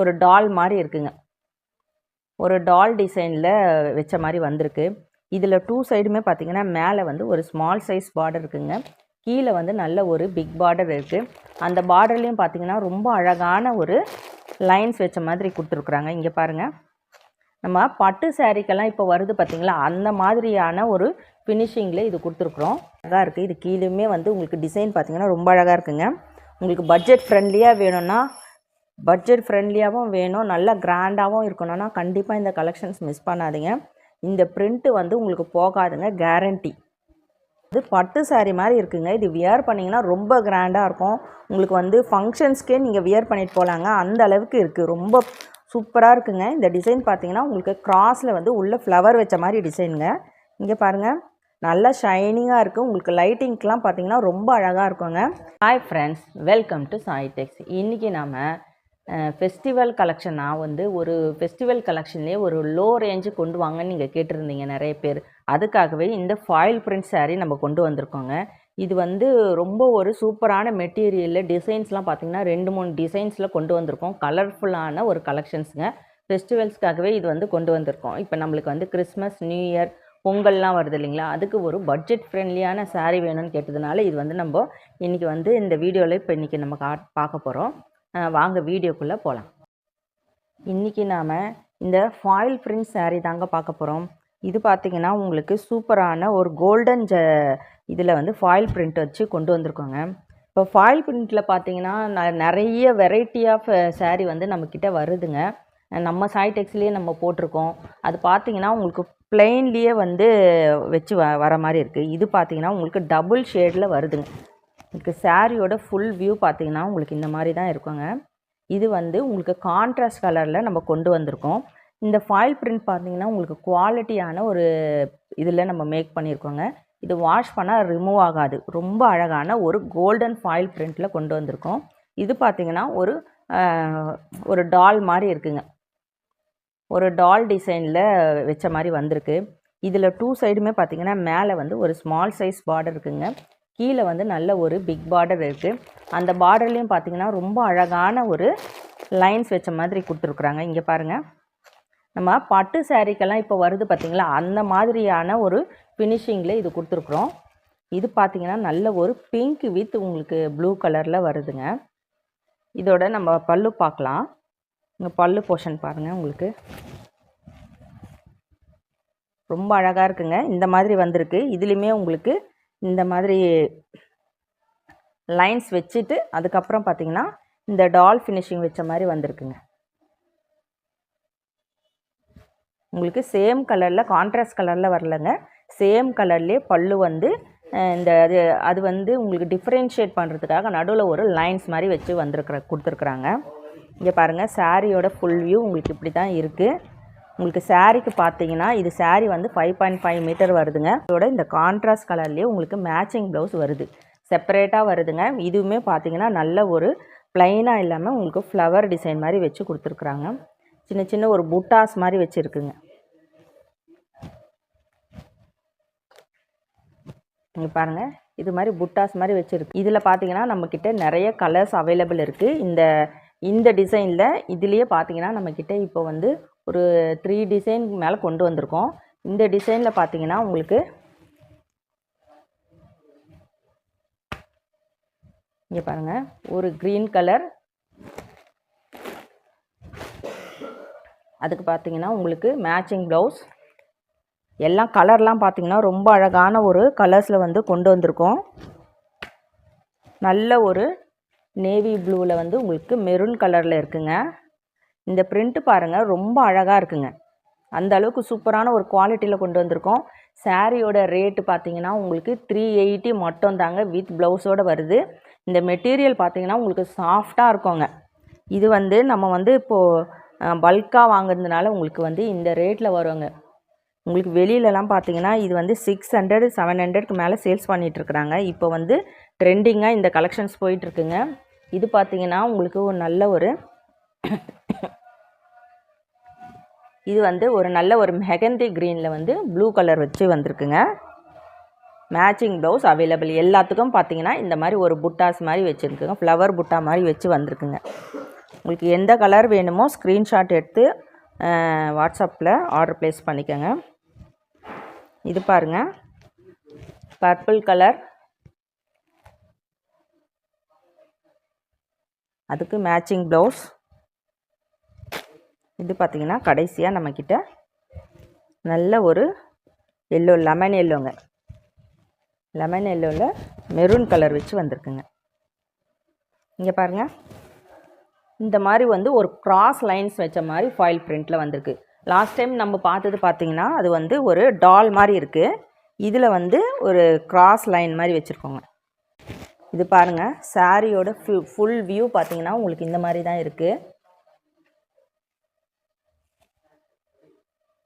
ஒரு டால் மாதிரி இருக்குங்க. ஒரு டால் டிசைனில் வச்ச மாதிரி வந்திருக்கு. இதில் டூ சைடுமே பார்த்திங்கன்னா மேலே வந்து ஒரு ஸ்மால் சைஸ் பார்டர் இருக்குங்க. கீழே வந்து நல்ல ஒரு பிக் பார்டர் இருக்குது அந்த பார்டர்லேயும் பார்த்தீங்கன்னா ரொம்ப அழகான ஒரு லைன்ஸ் வச்ச மாதிரி கொடுத்துருக்குறாங்க. இங்கே பாருங்கள் நம்ம பட்டு சாரீக்கெல்லாம் இப்போ வருது பார்த்திங்களா அந்த மாதிரியான ஒரு ஃபினிஷிங்கில் இது கொடுத்துருக்குறோம். அழகாக இருக்குது இது கீழேயுமே வந்து உங்களுக்கு டிசைன் பார்த்திங்கன்னா ரொம்ப அழகாக இருக்குங்க. உங்களுக்கு பட்ஜெட் ஃப்ரெண்ட்லியாக வேணும்னா பட்ஜெட் ஃப்ரெண்ட்லியாகவும் வேணும். நல்லா கிராண்டாகவும் இருக்கணும்னா கண்டிப்பாக இந்த கலெக்ஷன்ஸ் மிஸ் பண்ணாதீங்க. இந்த பிரிண்ட்டு வந்து உங்களுக்கு போகாதுங்க. கேரண்டி இது பட்டு சாரீ மாதிரி இருக்குங்க. இது வியர் பண்ணிங்கன்னா ரொம்ப கிராண்டாக இருக்கும். உங்களுக்கு வந்து ஃபங்க்ஷன்ஸ்க்கே நீங்கள் வியர் பண்ணிட்டு போகலாங்க அந்த அளவுக்கு இருக்குது ரொம்ப சூப்பராக இருக்குங்க. இந்த டிசைன் பார்த்தீங்கன்னா உங்களுக்கு கிராஸில் வந்து உள்ள ஃப்ளவர் வச்ச மாதிரி டிசைனுங்க இங்கே பாருங்கள் நல்லா ஷைனிங்காக இருக்குது உங்களுக்கு லைட்டிங்க்கெலாம் பார்த்தீங்கன்னா ரொம்ப அழகாக இருக்குங்க. Hi friends welcome to Sai techs இன்றைக்கி நாம் ஃபெஸ்டிவல் கலெக்ஷன் நான் வந்து ஒரு ஃபெஸ்டிவல் கலெக்ஷன்லேயே ஒரு லோ ரேஞ்சு கொண்டு வாங்கன்னு நீங்கள் கேட்டிருந்தீங்க நிறைய பேர். அதுக்காகவே இந்த ஃபாயில் பிரிண்ட் சாரீ நம்ம கொண்டு வந்திருக்கோங்க. இது வந்து ரொம்ப ஒரு சூப்பரான மெட்டீரியலில் டிசைன்ஸ்லாம் பார்த்தீங்கன்னா ரெண்டு மூணு டிசைன்ஸில் கொண்டு வந்திருக்கோம். கலர்ஃபுல்லான ஒரு கலெக்ஷன்ஸுங்க ஃபெஸ்டிவல்ஸ்க்காகவே இது வந்து கொண்டு வந்திருக்கோம். இப்போ நம்மளுக்கு வந்து கிறிஸ்மஸ் நியூ இயர் பொங்கல்லாம் வருது இல்லைங்களா? அதுக்கு ஒரு பட்ஜெட் ஃப்ரெண்ட்லியான சாரீ வேணும்னு கேட்டதுனால இது வந்து நம்ம இன்றைக்கி வந்து இந்த வீடியோவில் இப்போ இன்றைக்கி நம்ம கா பார்க்க போகிறோம் வாங்க வீடியோக்குள்ளே போகலாம் இன்றைக்கி நாம் இந்த ஃபாயில் பிரிண்ட் சாரீ தாங்க பார்க்க போகிறோம் இது பார்த்திங்கன்னா உங்களுக்கு சூப்பரான ஒரு கோல்டன் ஜ இதில் வந்து ஃபாயில் பிரிண்ட் வச்சு கொண்டு வந்திருக்கோங்க. இப்போ ஃபாயில் பிரிண்ட்டில் பார்த்தீங்கன்னா ந- நிறைய வெரைட்டி ஆஃப் சேரீ வந்து நம்மக்கிட்ட வருதுங்க. நம்ம சாய்டெக்ஸ்லேயே நம்ம போட்டிருக்கோம். அது பார்த்தீங்கன்னா உங்களுக்கு பிளெயின்லேயே வந்து வச்சு வ வர மாதிரி இருக்குது இது பார்த்திங்கன்னா உங்களுக்கு டபுள் ஷேடில் வருதுங்க. உங்களுக்கு சாரியோட ஃபுல் வியூ பார்த்தீங்கன்னா உங்களுக்கு இந்த மாதிரி தான் இருக்குங்க. இது வந்து உங்களுக்கு கான்ட்ராஸ்ட் கலரில் நம்ம கொண்டு வந்திருக்கோம். இந்த ஃபாயில் பிரிண்ட் பார்த்தீங்கன்னா உங்களுக்கு குவாலிட்டியான ஒரு இதில் நம்ம மேக் பண்ணியிருக்கோங்க. இது வாஷ் பண்ணால் ரிமூவ் ஆகாது. ரொம்ப அழகான ஒரு கோல்டன் ஃபாயில் பிரிண்ட்டில் கொண்டு வந்திருக்கோம். இது பார்த்தீங்கன்னா ஒரு ஒரு டால் மாதிரி இருக்குங்க. ஒரு டால் டிசைனில் வச்ச மாதிரி வந்திருக்கு. இதில் டூ சைடுமே பார்த்தீங்கன்னா மேலே வந்து ஒரு ஸ்மால் சைஸ் பார்டர் இருக்குங்க. கீழே வந்து நல்ல ஒரு பிக் பார்டர் இருக்குது அந்த பார்டர்லேயும் பார்த்தீங்கன்னா ரொம்ப அழகான ஒரு லைன்ஸ் வச்ச மாதிரி கொடுத்துருக்குறாங்க. இங்கே பாருங்கள் நம்ம பட்டு சாரீக்கெல்லாம் இப்போ வருது பார்த்திங்களா அந்த மாதிரியான ஒரு ஃபினிஷிங்கில் இது கொடுத்துருக்குறோம். இது பார்த்தீங்கன்னா நல்ல ஒரு பிங்க் வித் உங்களுக்கு ப்ளூ கலரில் வருதுங்க. இதோட நம்ம பல்லு பார்க்கலாம் இங்கே பல்லு போர்ஷன் பாருங்கள் உங்களுக்கு. ரொம்ப அழகாக இருக்குங்க. இந்த மாதிரி வந்திருக்கு. இதுலேயுமே உங்களுக்கு இந்த மாதிரி லைன்ஸ் வச்சுட்டு அதுக்கப்புறம் பார்த்தீங்கன்னா இந்த டால் ஃபினிஷிங் வச்ச மாதிரி வந்திருக்குங்க. உங்களுக்கு சேம் கலரில் கான்ட்ராஸ்ட் கலரில் வரலங்க. சேம் கலர்லேயே பல்லு வந்து இந்த அது அது வந்து உங்களுக்கு டிஃப்ரென்ஷியேட் பண்ணுறதுக்காக நடுவில் ஒரு லைன்ஸ் மாதிரி வச்சு வந்திருக்கிற கொடுத்துருக்குறாங்க. இங்கே பாருங்கள் சாரியோட ஃபுல் வியூ உங்களுக்கு இப்படி தான் இருக்குது உங்களுக்கு சாரீக்கு பார்த்தீங்கன்னா இது சாரீ வந்து ஃபைவ் பாயிண்ட் ஃபைவ் மீட்டர் வருதுங்க. இதோட இந்த கான்ட்ராஸ்ட் கலர்லேயே உங்களுக்கு மேட்சிங் ப்ளவுஸ் வருது. செப்பரேட்டாக வருதுங்க. இதுவுமே பார்த்தீங்கன்னா நல்ல ஒரு ப்ளைனாக இல்லாமல் உங்களுக்கு ஃப்ளவர் டிசைன் மாதிரி வச்சு கொடுத்துருக்குறாங்க. சின்ன சின்ன ஒரு புட்டாஸ் மாதிரி வச்சுருக்குங்க. இங்கே பாருங்கள் இது மாதிரி புட்டாஸ் மாதிரி வச்சுருக்கு. இதில் பார்த்தீங்கன்னா நம்மக்கிட்ட நிறைய கலர்ஸ் அவைலபிள் இருக்குது இந்த இந்த டிசைனில் இதுலேயே பார்த்தீங்கன்னா நம்மக்கிட்ட இப்போ வந்து ஒரு த்ரீ டிசைன் மேலே கொண்டு வந்திருக்கோம். இந்த டிசைனில் பார்த்தீங்கன்னா உங்களுக்கு இங்கே பாருங்கள் ஒரு க்ரீன் கலர் அதுக்கு பார்த்தீங்கன்னா உங்களுக்கு மேட்சிங் ப்ளவுஸ் எல்லாம் கலர்லாம் பார்த்தீங்கன்னா ரொம்ப அழகான ஒரு கலர்ஸில் வந்து கொண்டு வந்திருக்கோம். நல்ல ஒரு நேவி ப்ளூவில் வந்து உங்களுக்கு மெரூன் கலரில் இருக்குங்க. இந்த பிரிண்ட்டு பாருங்கள் ரொம்ப அழகாக இருக்குங்க. அந்த அளவுக்கு சூப்பரான ஒரு குவாலிட்டியில் கொண்டு வந்திருக்கோம். சாரியோட ரேட்டு பார்த்தீங்கன்னா உங்களுக்கு த்ரீ எயிட்டி மட்டும் தாங்க வித் ப்ளவுஸோடு வருது. இந்த மெட்டீரியல் பார்த்தீங்கன்னா உங்களுக்கு சாஃப்டாக இருக்குங்க. இது வந்து நம்ம வந்து இப்போது பல்காக வாங்குறதுனால உங்களுக்கு வந்து இந்த ரேட்டில் வருங்க. உங்களுக்கு வெளியிலலாம் பார்த்தீங்கன்னா இது வந்து சிக்ஸ் ஹண்ட்ரட் செவன் ஹண்ட்ரட்க்கு மேலே சேல்ஸ் பண்ணிகிட்ருக்குறாங்க இப்போ வந்து ட்ரெண்டிங்காக இந்த கலெக்ஷன்ஸ் போயிட்டுருக்குங்க இது பார்த்தீங்கன்னா உங்களுக்கு ஒரு நல்ல ஒரு இது வந்து ஒரு நல்ல ஒரு மெகந்தி க்ரீனில் வந்து ப்ளூ கலர் வச்சு வந்திருக்குங்க. மேட்சிங் ப்ளவுஸ் அவைலபிள் எல்லாத்துக்கும் பார்த்தீங்கன்னா இந்த மாதிரி ஒரு புட்டாஸ் மாதிரி வச்சுருக்குங்க. ஃப்ளவர் புட்டா மாதிரி வச்சு வந்திருக்குங்க. உங்களுக்கு எந்த கலர் வேணுமோ ஸ்க்ரீன்ஷாட் எடுத்து வாட்ஸ்அப்பில் ஆர்டர் ப்ளேஸ் பண்ணிக்கோங்க. இது பாருங்கள் பர்பிள் கலர் அதுக்கு மேட்சிங் ப்ளவுஸ் இது பார்த்திங்கன்னா கடைசியாக நம்மக்கிட்ட நல்ல ஒரு எல்லோ லெமன் எல்லோங்க லெமன் எல்லோவில் மெரூன் கலர் வச்சு வந்திருக்குங்க. இங்கே பாருங்கள் இந்த மாதிரி வந்து ஒரு கிராஸ் லைன்ஸ் வச்ச மாதிரி ஃபாயில் பிரிண்ட்டில் வந்திருக்கு. லாஸ்ட் டைம் நம்ம பார்த்தது பார்த்திங்கன்னா அது வந்து ஒரு டால் மாதிரி இருக்குது இதில் வந்து ஒரு கிராஸ் லைன் மாதிரி வச்சுருக்கோங்க. இது பாருங்கள் சாரியோட ஃபுல் ஃபுல் வியூ பார்த்தீங்கன்னா உங்களுக்கு இந்த மாதிரி தான் இருக்குது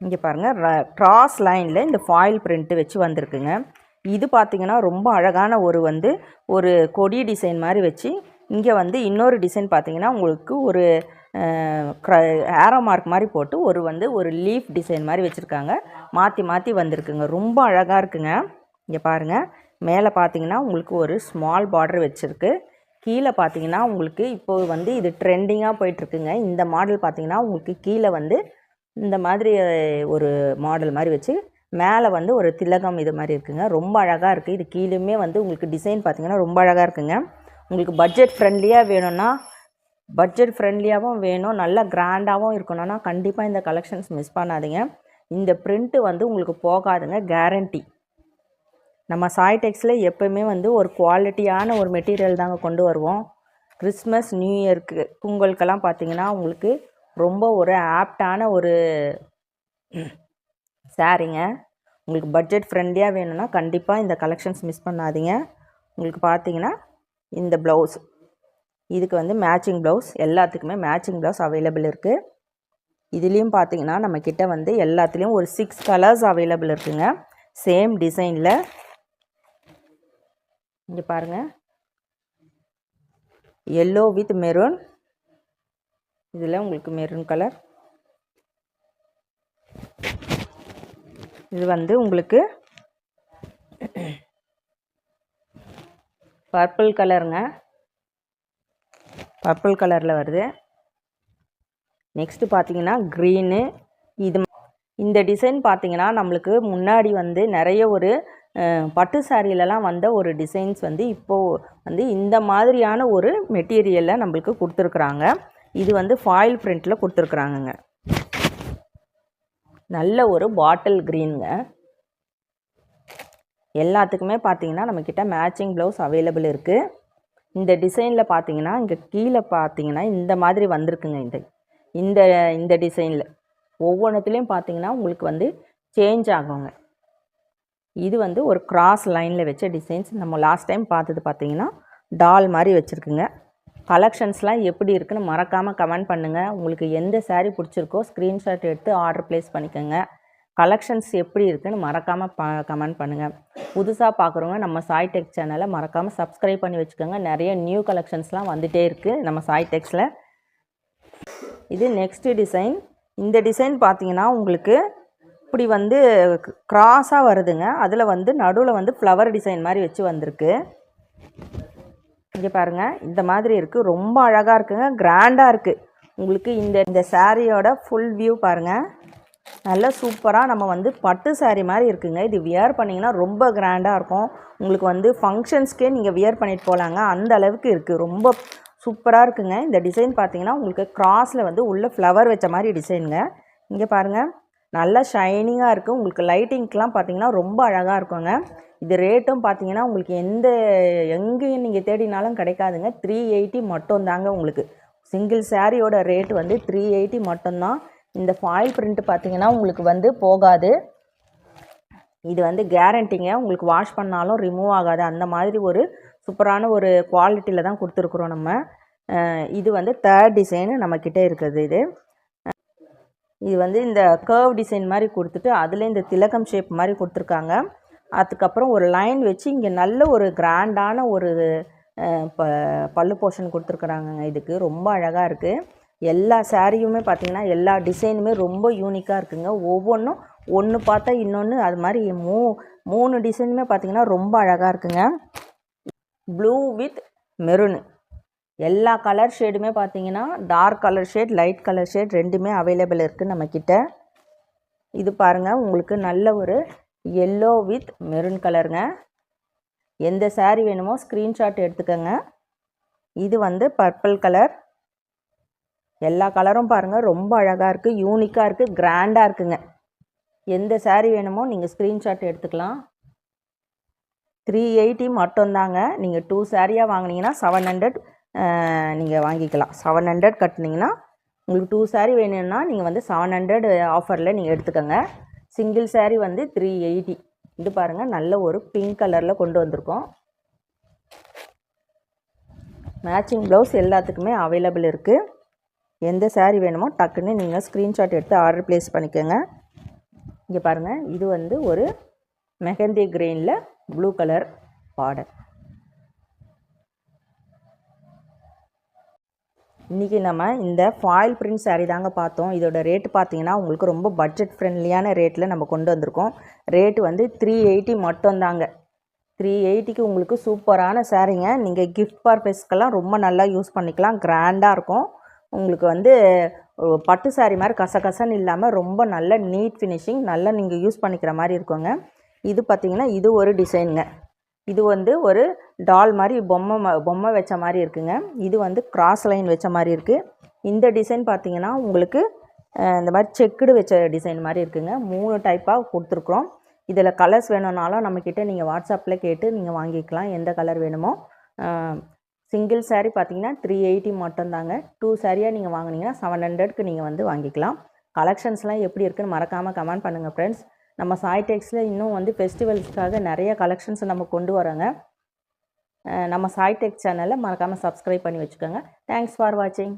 இங்கே பாருங்கள் கிராஸ் லைனில் இந்த ஃபாயில் பிரிண்ட்டு வச்சு வந்திருக்குங்க. இது பார்த்தீங்கன்னா ரொம்ப அழகான ஒரு வந்து ஒரு கொடி டிசைன் மாதிரி வச்சு இங்கே வந்து இன்னொரு டிசைன் பார்த்தீங்கன்னா உங்களுக்கு ஒரு ஏரோ மார்க் மாதிரி போட்டு ஒரு வந்து ஒரு லீஃப் டிசைன் மாதிரி வச்சுருக்காங்க. மாற்றி மாற்றி வந்திருக்குங்க. ரொம்ப அழகாக இருக்குங்க. இங்கே பாருங்கள் மேலே பார்த்தீங்கன்னா உங்களுக்கு ஒரு ஸ்மால் பார்டர் வச்சுருக்கு. கீழே பார்த்தீங்கன்னா உங்களுக்கு இப்போது வந்து இது ட்ரெண்டிங்காக போயிட்டுருக்குங்க. இந்த மாடல் பார்த்தீங்கன்னா உங்களுக்கு கீழே வந்து இந்த மாதிரி ஒரு மாடல் மாதிரி வச்சு மேலே வந்து ஒரு திலகம் இது மாதிரி இருக்குங்க. ரொம்ப அழகாக இருக்குது இது கீழேயுமே வந்து உங்களுக்கு டிசைன் பார்த்தீங்கன்னா ரொம்ப அழகாக இருக்குங்க. உங்களுக்கு பட்ஜெட் ஃப்ரெண்ட்லியாக வேணும்னா பட்ஜெட் ஃப்ரெண்ட்லியாகவும் வேணும். நல்லா கிராண்டாகவும் இருக்கணும்னா கண்டிப்பாக இந்த கலெக்ஷன்ஸ் மிஸ் பண்ணாதீங்க. இந்த ப்ரிண்ட்டு வந்து உங்களுக்கு போகாதுங்க. கேரண்டி நம்ம சாய் டெக்ஸில் எப்போவுமே வந்து ஒரு குவாலிட்டியான ஒரு மெட்டீரியல் தாங்க கொண்டு வருவோம். கிறிஸ்மஸ் நியூ இயர்க்கு பொங்கலுக்கெல்லாம் பார்த்தீங்கன்னா உங்களுக்கு ரொம்ப ஒரு ஆப்டான ஒரு சாரீங்க. உங்களுக்கு பட்ஜெட் ஃப்ரெண்ட்லியாக வேணும்னா கண்டிப்பாக இந்த கலெக்ஷன்ஸ் மிஸ் பண்ணாதீங்க. உங்களுக்கு பார்த்தீங்கன்னா இந்த ப்ளவுஸ் இதுக்கு வந்து மேட்சிங் ப்ளவுஸ் எல்லாத்துக்குமே மேட்சிங் ப்ளவுஸ் அவைலபிள் இருக்குது இதுலேயும் பார்த்தீங்கன்னா நம்மக்கிட்ட வந்து எல்லாத்துலேயும் ஒரு சிக்ஸ் கலர்ஸ் அவைலபிள் இருக்குதுங்க சேம் டிசைனில் இங்கே பாருங்கள் எல்லோ வித் மெரூன் இதில் உங்களுக்கு மெரூன் கலர் இது வந்து உங்களுக்கு பர்பிள் கலருங்க பர்பிள் கலரில் வருது. நெக்ஸ்ட்டு பார்த்தீங்கன்னா க்ரீனு இது இந்த டிசைன் பார்த்தீங்கன்னா நம்மளுக்கு முன்னாடி வந்து நிறைய ஒரு பட்டு சாரியிலலாம் வந்த ஒரு டிசைன்ஸ் வந்து இப்போது வந்து இந்த மாதிரியான ஒரு மெட்டீரியலில் நம்மளுக்கு கொடுத்துருக்குறாங்க. இது வந்து ஃபாயில் பிரிண்டில் கொடுத்துருக்குறாங்கங்க. நல்ல ஒரு பாட்டில் க்ரீனுங்க எல்லாத்துக்குமே பார்த்தீங்கன்னா நம்மக்கிட்ட மேட்சிங் ப்ளவுஸ் அவைலபிள் இருக்குது இந்த டிசைனில் பார்த்தீங்கன்னா இங்கே கீழே பார்த்தீங்கன்னா இந்த மாதிரி வந்திருக்குங்க இந்த இந்த இந்த டிசைனில் ஒவ்வொன்றத்துலேயும் பார்த்தீங்கன்னா உங்களுக்கு வந்து சேஞ்ச் ஆகுங்க. இது வந்து ஒரு கிராஸ் லைனில் வச்ச டிசைன்ஸ் நம்ம லாஸ்ட் டைம் பார்த்தது பார்த்தீங்கன்னா டால் மாதிரி வச்சுருக்குங்க. கலெக்ஷன்ஸ்லாம் எப்படி இருக்குன்னு மறக்காமல் கமெண்ட் பண்ணுங்கள் உங்களுக்கு எந்த சேரீ பிடிச்சிருக்கோ ஸ்க்ரீன்ஷாட் எடுத்து ஆர்டர் ப்ளேஸ் பண்ணிக்கோங்க. கலெக்ஷன்ஸ் எப்படி இருக்குன்னு மறக்காமல் பா கமெண்ட் பண்ணுங்கள் புதுசாக பார்க்குறவங்க நம்ம சாய் டெக் சேனலை மறக்காமல் சப்ஸ்கிரைப் பண்ணி வச்சுக்கோங்க. நிறைய நியூ கலெக்ஷன்ஸ்லாம் வந்துகிட்டே இருக்குது நம்ம சாய் டெக்ஸில் இது நெக்ஸ்ட்டு டிசைன் இந்த டிசைன் பார்த்தீங்கன்னா உங்களுக்கு இப்படி வந்து க்ராஸாக வருதுங்க. அதில் வந்து நடுவில் வந்து ஃப்ளவர் டிசைன் மாதிரி வச்சு வந்திருக்கு. இங்கே பாருங்கள் இந்த மாதிரி இருக்குது ரொம்ப அழகாக இருக்குங்க. கிராண்டாக இருக்குது உங்களுக்கு இந்த இந்த சாரியோட ஃபுல் வியூ பாருங்கள் நல்லா சூப்பராக நம்ம வந்து பட்டு சாரீ மாதிரி இருக்குங்க. இது வியர் பண்ணிங்கன்னா ரொம்ப கிராண்டாக இருக்கும். உங்களுக்கு வந்து ஃபங்க்ஷன்ஸ்க்கே நீங்கள் வியர் பண்ணிட்டு போகலாங்க அந்த அளவுக்கு இருக்குது ரொம்ப சூப்பராக இருக்குங்க. இந்த டிசைன் பார்த்தீங்கன்னா உங்களுக்கு க்ராஸில் வந்து உள்ள ஃப்ளவர் வச்ச மாதிரி டிசைனுங்க இங்கே பாருங்கள் நல்லா ஷைனிங்காக இருக்குது உங்களுக்கு லைட்டிங்க்கெலாம் பார்த்தீங்கன்னா ரொம்ப அழகாக இருக்குங்க. இது ரேட்டும் பார்த்தீங்கன்னா உங்களுக்கு எந்த எங்கேயும் நீங்கள் தேடினாலும் கிடைக்காதுங்க. த்ரீ எயிட்டி மட்டும் தாங்க உங்களுக்கு. சிங்கிள் சாரியோட ரேட் வந்து த்ரீ எயிட்டி மட்டும்தான். இந்த ஃபாயில் பிரிண்ட் பார்த்தீங்கன்னா உங்களுக்கு வந்து போகாது. இது வந்து கேரண்டிங்க உங்களுக்கு வாஷ் பண்ணாலும் ரிமூவ் ஆகாது. அந்த மாதிரி ஒரு சூப்பரான ஒரு குவாலிட்டியில் தான் கொடுத்துருக்குறோம் நம்ம. இது வந்து தேர்ட் டிசைனு நம்மக்கிட்ட இருக்குது இது. இது வந்து இந்த கர்வ் டிசைன் மாதிரி கொடுத்துட்டு அதில் இந்த திலகம் ஷேப் மாதிரி கொடுத்துருக்காங்க. அதுக்கப்புறம் ஒரு லைன் வச்சு இங்கே நல்ல ஒரு கிராண்டான ஒரு ப பல்லு போர்ஷன் கொடுத்துருக்குறாங்கங்க இதுக்கு ரொம்ப அழகாக இருக்குது எல்லா சாரியுமே பார்த்திங்கன்னா எல்லா டிசைனுமே ரொம்ப யூனிக்காக இருக்குங்க. ஒவ்வொன்றும் ஒன்று பார்த்தா இன்னொன்று அது மாதிரி மூ மூணு டிசைனுமே பார்த்திங்கன்னா ரொம்ப அழகாக இருக்குங்க. ப்ளூ வித் மெருனு எல்லா கலர் ஷேடுமே பார்த்தீங்கன்னா dark colour shade light colour shade ரெண்டுமே அவைலபிள் இருக்குது நம்மக்கிட்ட இது பாருங்கள் உங்களுக்கு நல்ல ஒரு எல்லோ வித் மெரூன் கலருங்க எந்த saree வேணுமோ ஸ்க்ரீன்ஷாட் எடுத்துக்கோங்க. இது வந்து பர்பிள் கலர் எல்லா கலரும் பாருங்கள் ரொம்ப அழகாக இருக்குது யூனிக்காக இருக்குது கிராண்டாக இருக்குங்க. எந்த saree வேணுமோ நீங்கள் ஸ்க்ரீன்ஷாட் எடுத்துக்கலாம். த்ரீ எயிட்டி மட்டும்தாங்க. நீங்கள் டூ சாரியாக வாங்கினீங்கன்னா செவன் ஹண்ட்ரட் நீங்கள் வாங்கிக்கலாம். செவன் ஹண்ட்ரட் கட்டினீங்கன்னா உங்களுக்கு டூ சாரீ வேணும்னா நீங்கள் வந்து செவன் ஹண்ட்ரட் ஆஃபரில் நீங்கள் எடுத்துக்கோங்க. சிங்கிள் சாரீ வந்து த்ரீ எயிட்டி இது பாருங்கள் நல்ல ஒரு பிங்க் கலரில் கொண்டு வந்திருக்கோம். மேட்சிங் ப்ளவுஸ் எல்லாத்துக்குமே அவைலபிள் இருக்குது எந்த சாரீ வேணுமோ டக்குன்னு நீங்கள் ஸ்க்ரீன்ஷாட் எடுத்து ஆர்டர் ப்ளேஸ் பண்ணிக்கோங்க. இங்கே பாருங்கள் இது வந்து ஒரு மெஹந்தி க்ரீனில் ப்ளூ கலர் பார்டர் இன்றைக்கி நம்ம இந்த ஃபாயில் பிரிண்ட் சாரீ தாங்க பார்த்தோம். இதோட ரேட்டு பார்த்தீங்கன்னா உங்களுக்கு ரொம்ப பட்ஜெட் ஃப்ரெண்ட்லியான ரேட்டில் நம்ம கொண்டு வந்திருக்கோம். ரேட்டு வந்து த்ரீ எயிட்டி மட்டும்தாங்க. த்ரீ எயிட்டிக்கு உங்களுக்கு சூப்பரான சாரீங்க நீங்கள் கிஃப்ட் பர்பஸ்க்கெல்லாம் ரொம்ப நல்லா யூஸ் பண்ணிக்கலாம். கிராண்டாக இருக்கும். உங்களுக்கு வந்து பட்டு சாரீ மாதிரி கசகசன்னு இல்லாமல் ரொம்ப நல்ல நீட் ஃபினிஷிங் நல்லா நீங்கள் யூஸ் பண்ணிக்கிற மாதிரி இருக்குங்க. இது பார்த்திங்கன்னா இது ஒரு டிசைனுங்க இது வந்து ஒரு டால் மாதிரி பொம்மை ம- பொம்மை வச்ச மாதிரி இருக்குங்க. இது வந்து கிராஸ் லைன் வச்ச மாதிரி இருக்குது இந்த டிசைன் பார்த்தீங்கன்னா உங்களுக்கு இந்த மாதிரி செக்குடு வச்ச டிசைன் மாதிரி இருக்குங்க. மூணு டைப்பாக கொடுத்துருக்குறோம். இதில் கலர்ஸ் வேணும்னாலும் நம்மக்கிட்ட நீங்கள் வாட்ஸ்அப்பில் கேட்டு நீங்கள் வாங்கிக்கலாம். எந்த கலர் வேணுமோ. சிங்கிள் சாரீ பார்த்தீங்கன்னா த்ரீ எயிட்டி மட்டும்தாங்க. டூ சாரியாக நீங்கள் வாங்குனீங்கன்னா செவன் ஹண்ட்ரட்க்கு நீங்கள் வந்து வாங்கிக்கலாம். கலெக்ஷன்ஸ்லாம் எப்படி இருக்குன்னு மறக்காமல் கமெண்ட் பண்ணுங்கள் ஃப்ரெண்ட்ஸ் நம்ம சாய் டெக்ஸில் இன்னும் வந்து ஃபெஸ்டிவல்ஸ்க்காக நிறைய கலெக்ஷன்ஸ் நம்ம கொண்டு வரோங்க. நம்ம சாய் டெக் சேனலை மறக்காமல் சப்ஸ்கிரைப் பண்ணி வச்சுக்கோங்க. தேங்க்ஸ் ஃபார் வாட்சிங்